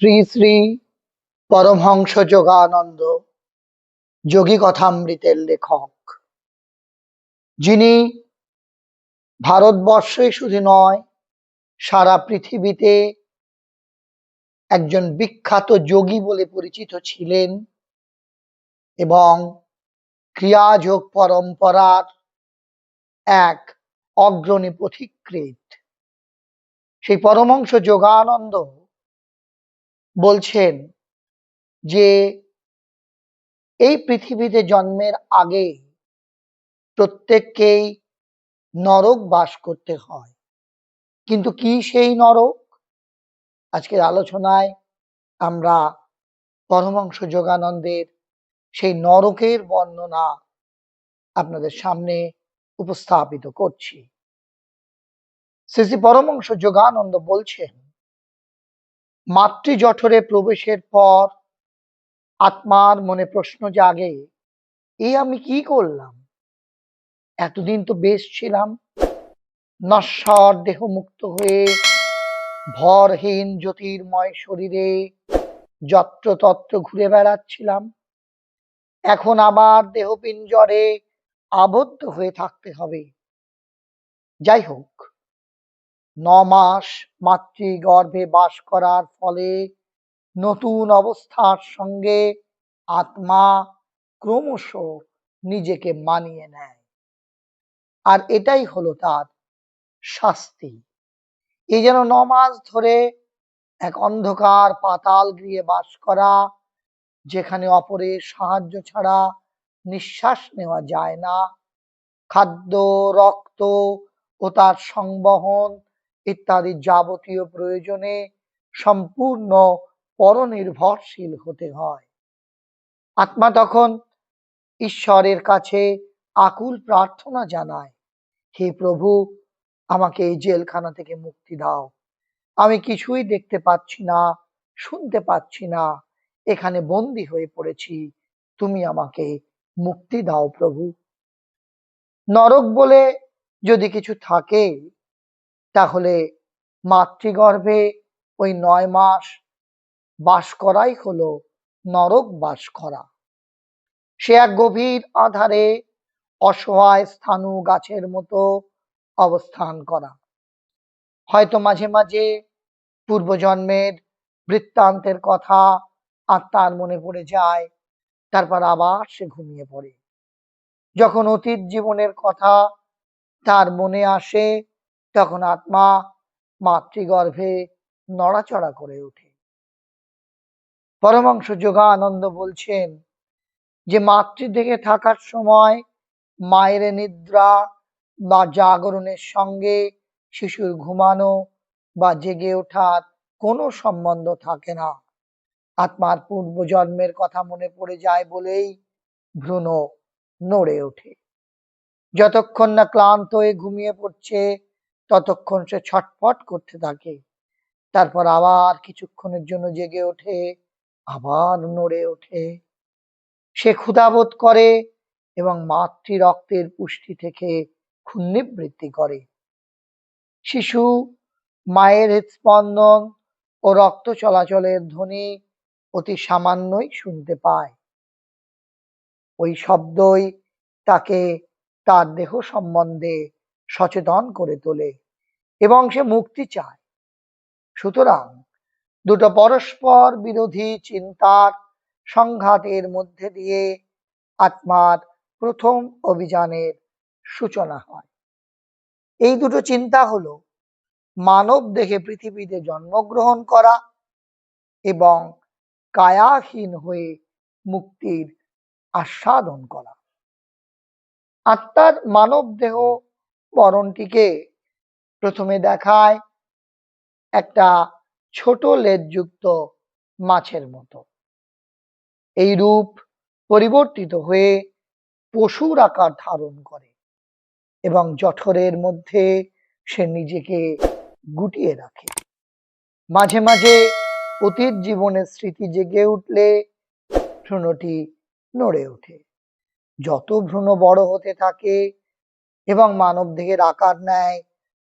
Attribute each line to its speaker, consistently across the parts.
Speaker 1: শ্রী শ্রী পরমহংস যোগানন্দ যোগী কথামৃতের লেখক। যিনি ভারতবর্ষে শুধু নয়, সারা পৃথিবীতে একজন বিখ্যাত যোগী বলে পরিচিত ছিলেন এবং ক্রিয়াযোগ পরম্পরার এক অগ্রণী পথিকৃত সেই পরমংশ যোগানন্দ বলছেন যে এই পৃথিবীতে জন্মের আগে প্রত্যেককেই নরক বাস করতে হয়। কিন্তু কি সেই নরক? আজকের আলোচনায় আমরা পরমাংশ যোগানন্দের সেই নরকের বর্ণনা আপনাদের সামনে উপস্থাপিত করছি। শ্রী শ্রী পরমংশ যোগানন্দ বলছেন মাতৃ জঠরে প্রবেশের পর আত্মার মনে প্রশ্ন জাগে, এ আমি কি করলাম? এতদিন তো বেশ ছিলাম। নশ্বর দেহ মুক্ত হয়ে ভরহীন জ্যোতির্ময় শরীরে যত্রতত্র ঘুরে বেড়াচ্ছিলাম। এখন আবার দেহ পিঞ্জরে আবদ্ধ হয়ে থাকতে হবে। যাই হোক ন মাস মাতৃগর্ভে বাস করার ফলে নতুন অবস্থার সঙ্গে আত্মা ক্রমশ নিজেকে মানিয়ে নেয়। আর এটাই হলো তার শাস্তি। এই যেন ন মাস ধরে এক অন্ধকার পাতাল গৃহে বাস করা, যেখানে অপরের সাহায্য ছাড়া নিঃশ্বাস নেওয়া যায় না। খাদ্য, রক্ত ও তার সংবহন ইত্যাদি যাবতীয় প্রয়োজনে সম্পূর্ণ পরনির্ভরশীল হতে হয়। আত্মা তখন ঈশ্বরের কাছে আকুল প্রার্থনা জানায়, হে প্রভু, আমাকে এই জেলখানা থেকে মুক্তি দাও। আমি কিছুই দেখতে পাচ্ছি না, শুনতে পাচ্ছি না। এখানে বন্দি হয়ে পড়েছি। তুমি আমাকে মুক্তি দাও প্রভু। নরক বলে যদি কিছু থাকে তাহলে মাতৃগর্ভে ওই নয় মাস বাস করাই হলো নরক বাস করা। সে এক গভীর আধারে অসহায় স্থানু গাছের মতো অবস্থান করা। হয়তো মাঝে মাঝে পূর্বজন্মের বৃত্তান্তের কথা আত্মার মনে পড়ে যায়, তারপর আবার সে ঘুমিয়ে পড়ে। যখন অতীত জীবনের কথা তার মনে আসে তখন আত্মা মাতৃগর্ভে নড়াচড়া করে ওঠে। পরমাংশ যোগানন্দ বলছেন যে, মাতৃদেহে থাকার সময় মায়ের নিদ্রা বা জাগরণের সঙ্গে শিশুর ঘুমানো বা জেগে ওঠার কোনো সম্বন্ধ থাকে না। আত্মার পূর্ব জন্মের কথা মনে পড়ে যায় বলেই ভ্রূণ নড়ে ওঠে। যতক্ষণ না ক্লান্ত হয়ে ঘুমিয়ে পড়ছে ততক্ষণ সে ছটফট করতে থাকে। তারপর আবার কিছুক্ষণের জন্য জেগে ওঠে, আবার নড়ে ওঠে। সে ক্ষুধাবোধ করে এবং মাতৃ রক্তের পুষ্টি থেকে ক্ষুণ্ণিবৃত্তি করে। শিশু, মায়ের হৃদস্পন্দন ও রক্ত চলাচলের ধ্বনি অতি সামান্যই শুনতে পায়। ওই শব্দই তাকে তার দেহ সম্বন্ধে সচেতন করে তোলে এবং সে মুক্তি চায়। সুতরাং দুটো পরস্পর বিরোধী চিন্তার সংঘাতের মধ্যে দিয়ে আত্মার প্রথম অভিযানের সূচনা হয়। এই দুটো চিন্তা হলো মানব দেহে পৃথিবীতে জন্মগ্রহণ করা এবং কায়াহীন হয়ে মুক্তির আস্বাদন করা। আত্মার মানব দেহ বরণটিকে প্রথমে দেখায় একটা ছোট লেজযুক্ত মাছের মতো। এই রূপ পরিবর্তিত হয়ে পশুর আকার ধারণ করে এবং জঠরের মধ্যে সে নিজেকে গুটিয়ে রাখে। মাঝে মাঝে অতীত জীবনের স্মৃতি জেগে উঠলে ভ্রূণটি নড়ে ওঠে। যত ভ্রূণ বড় হতে থাকে এবং মানব দেহের আকার নেয়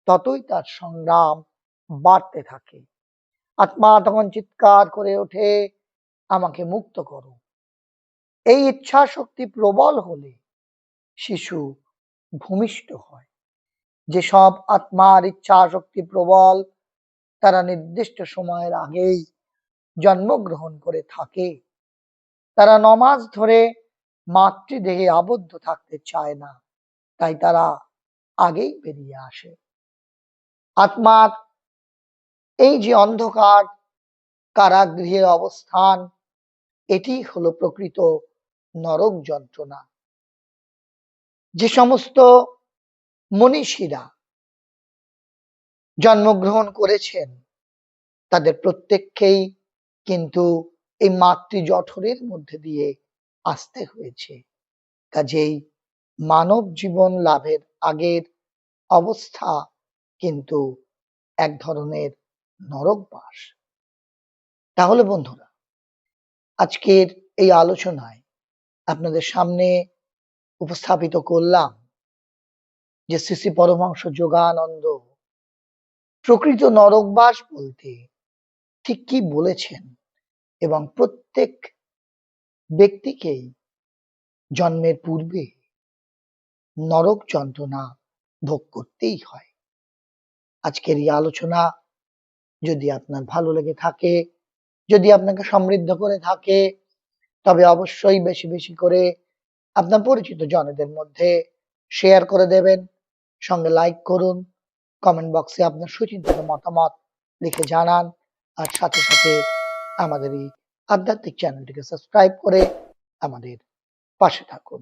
Speaker 1: ততই তার সংগ্রাম বাড়তে থাকে। আত্মা তখন চিৎকার করে ওঠে, আমাকে মুক্ত করো। এই ইচ্ছা শক্তি প্রবল হলে শিশু ভূমিষ্ঠ হয়। যেসব আত্মার ইচ্ছা শক্তি প্রবল, তারা নির্দিষ্ট সময়ের আগেই জন্মগ্রহণ করে থাকে। তারা নমাজ ধরে মাতৃদেহে আবদ্ধ থাকতে চায় না। তাই তারা আগেই বেরিয়ে আসে। আত্মার এই যে অন্ধকার, কারাগৃহের অবস্থান, এটি হলো প্রকৃত নরক যন্ত্রণা। যে সমস্ত মনীষীরা জন্মগ্রহণ করেছেন, তাদের প্রত্যেককেই কিন্তু এই মাতৃ জঠরের মধ্যে দিয়ে আসতে হয়েছে। কাজেই মানব জীবন লাভের আগের অবস্থা কিন্তু এক ধরনের নরকবাস তাহলে বন্ধুরা, আজকের এই আলোচনায় আপনাদের সামনে উপস্থাপিত করলাম যে শ্রী পরমাংশ যোগানন্দ প্রকৃত নরকবাস বলতে ঠিক কি বলেছেন এবং প্রত্যেক ব্যক্তিকেই জন্মের পূর্বে নরক যন্ত্রণা ভোগ করতেই হয়। আজকের এই আলোচনা যদি আপনার ভালো লেগে থাকে, যদি আপনাকে সমৃদ্ধ করে থাকে, তবে অবশ্যই বেশি বেশি করে আপনার পরিচিত জনদের মধ্যে শেয়ার করে দেবেন। সঙ্গে লাইক করুন কমেন্ট বক্সে আপনার সুচিন্তিত মতামত লিখে জানান, আর সাথে সাথে আমাদের এই আধ্যাত্মিক চ্যানেলটিকে সাবস্ক্রাইব করে আমাদের পাশে থাকুন।